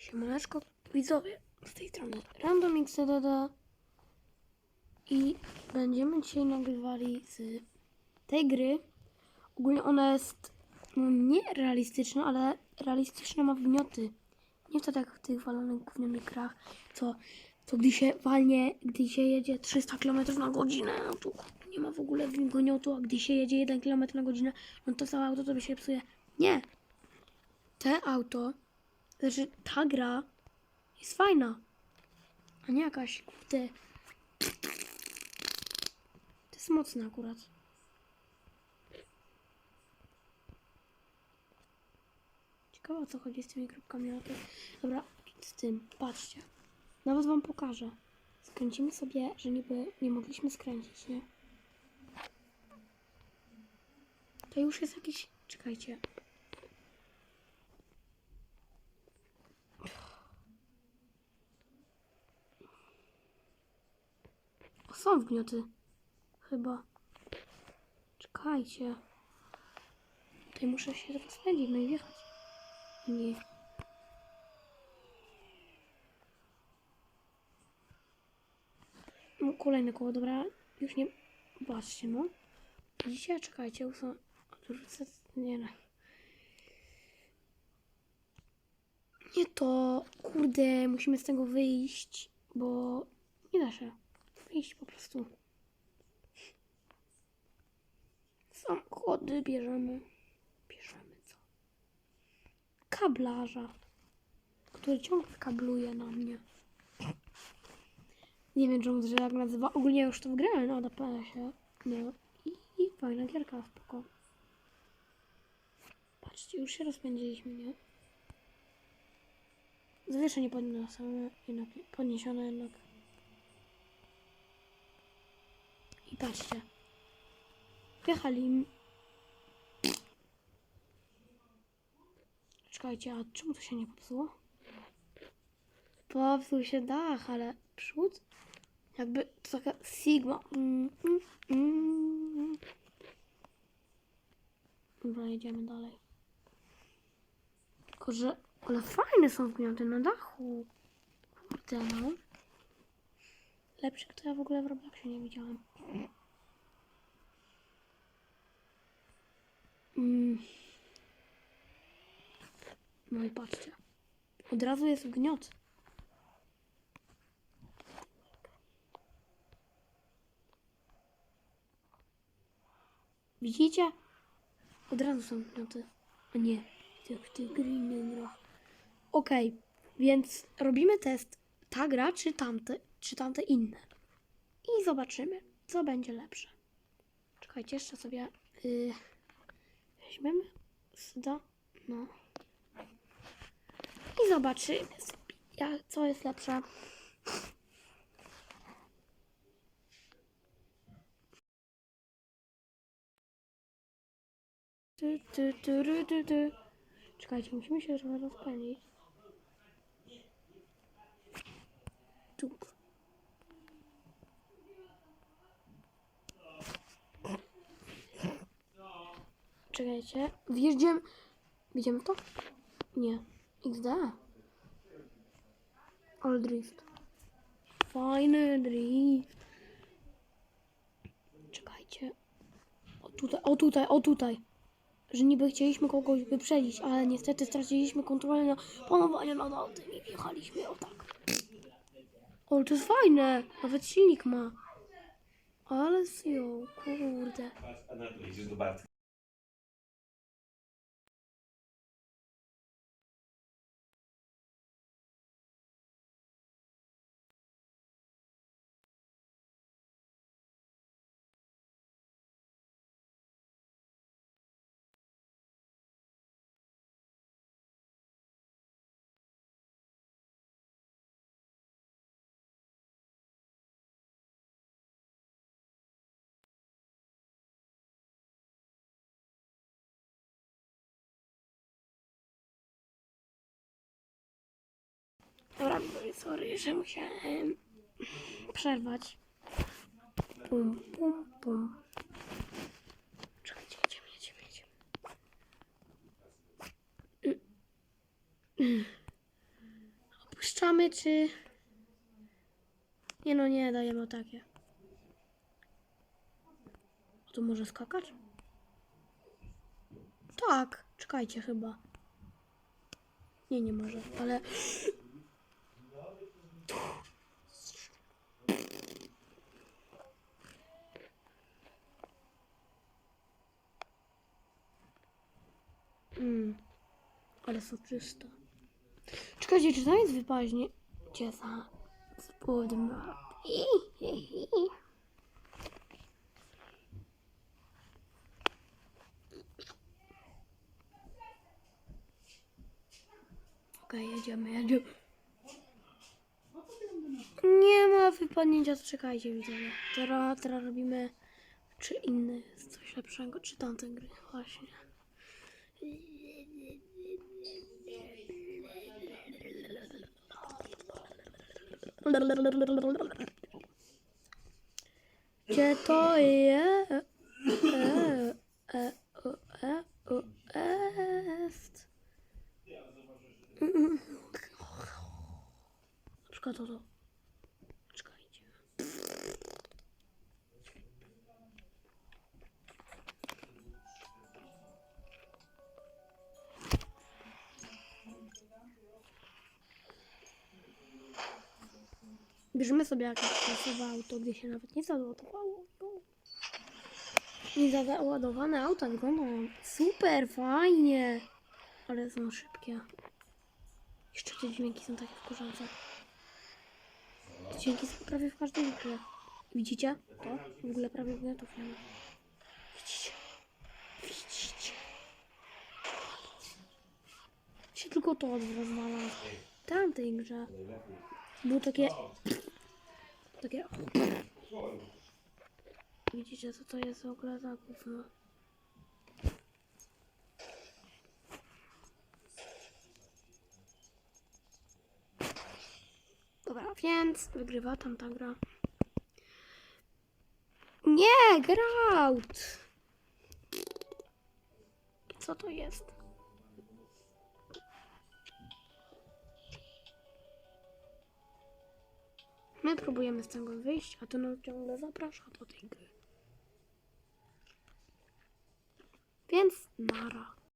Siemaneczko widzowie, z tej strony Random XDD i będziemy dzisiaj nagrywali z tej gry. Ogólnie ona jest no, ale realistyczna ma wnioty. Nie to tak w tych walonych grach, co, co gdy się walnie, gdy się jedzie 300 km na godzinę, no to nie ma w ogóle gniotu, a gdy się jedzie 1 km na godzinę, no to całe auto to się psuje. Nie! Te auto znaczy, ta gra jest fajna. A nie jakaś, kurde. To jest mocne akurat. Ciekawe o co chodzi z tymi kropkami. Dobra, z tym, patrzcie. Nawet wam pokażę. Skręcimy sobie, że niby nie mogliśmy skręcić, nie? To już jest jakiś... Czekajcie. Są. Chyba. Czekajcie. Tutaj muszę się rozpędzić, no i wjechać. Nie. No, kolejne koło, dobra. Już nie... Patrzcie, no. Widzicie? Czekajcie, usunę... Odwrócę... Nie, no. Nie to... Kurde, musimy z tego wyjść, bo... Nie da się. Wyjść po prostu. Samochody bierzemy. Bierzemy co? Kablarza, który ciągle kabluje na mnie. Nie wiem, czemu się tak nazywa. Ogólnie już to wygrałem na DPS-ie. Nie. I, I fajna gierka, spoko. Patrzcie, już się rozpędziliśmy, nie? Zawieszenie podniesione jednak. Podniesione jednak. I patrzcie. Wjechali. Czekajcie, a czemu to się nie popsuło? Popsuł się dach, ale przód? Jakby to taka Sigma. Dobra, jedziemy dalej. Tylko, że... Ale fajne są wgnięte na dachu. Kurde, no. Lepszych to ja w ogóle w Robloxie nie widziałam. No i patrzcie. Od razu jest gniot. Widzicie? Od razu są gnioty. A nie, tych innych grach. Okej, więc robimy test. Ta gra czy tamte, czy tamte inne. I zobaczymy, co będzie lepsze. Czekajcie, jeszcze sobie yy, weźmiemy Sda. No. I zobaczymy, co jest lepsze. Ty, ty, ty, ry, ty, ty. Czekajcie, musimy się trochę rozpędzić. Czekajcie. Wjeżdżam. Widzimy to? Nie. XD. Ale drift. Fajny drift. Czekajcie. O tutaj, o tutaj, o tutaj. Że niby chcieliśmy kogoś wyprzedzić, ale niestety straciliśmy kontrolę na panowanie nad autem i wjechaliśmy o tak. O, to jest fajne. Nawet silnik ma. Ale zjął, kurde. Dobra, sorry, że musiałem przerwać. Pum, pum, pum. Czekajcie, jedziemy, jedziemy, jedziemy. Puszczamy, czy... Nie no, nie, dajemy takie. Tu może skakać? Tak, czekajcie chyba. Nie, nie może, ale... Mm, ale soczysta. Czekajcie, czy tam jest wypaźnie? Gdzie za spodem? Okej, jedziemy, jedziemy. Nie ma wypadnięcia, to czekajcie widzowie. Teraz, teraz robimy czy inny coś lepszego, czy tamte gry, właśnie. Gdzie to jest? E, e, e. Na to to. Bierzemy sobie jakieś klasowe auto, gdzie się nawet nie załadowało. No. Nie załadowane auta wyglądają super, fajnie. Ale są szybkie. Jeszcze te dźwięki są takie wkurzające. Te dźwięki są prawie w każdej grze. Widzicie? To? W ogóle prawie gnetów nie ma. Widzicie? Widzicie? Się tylko to rozwala. W tamtej grze było takie... Takie... Widzicie co to jest w ogóle za gówno? Dobra, więc wygrywa tamta gra. Nie, grout! Co to jest? My próbujemy z tego wyjść, a to nas ciągle zaprasza do tej gry. Więc nara.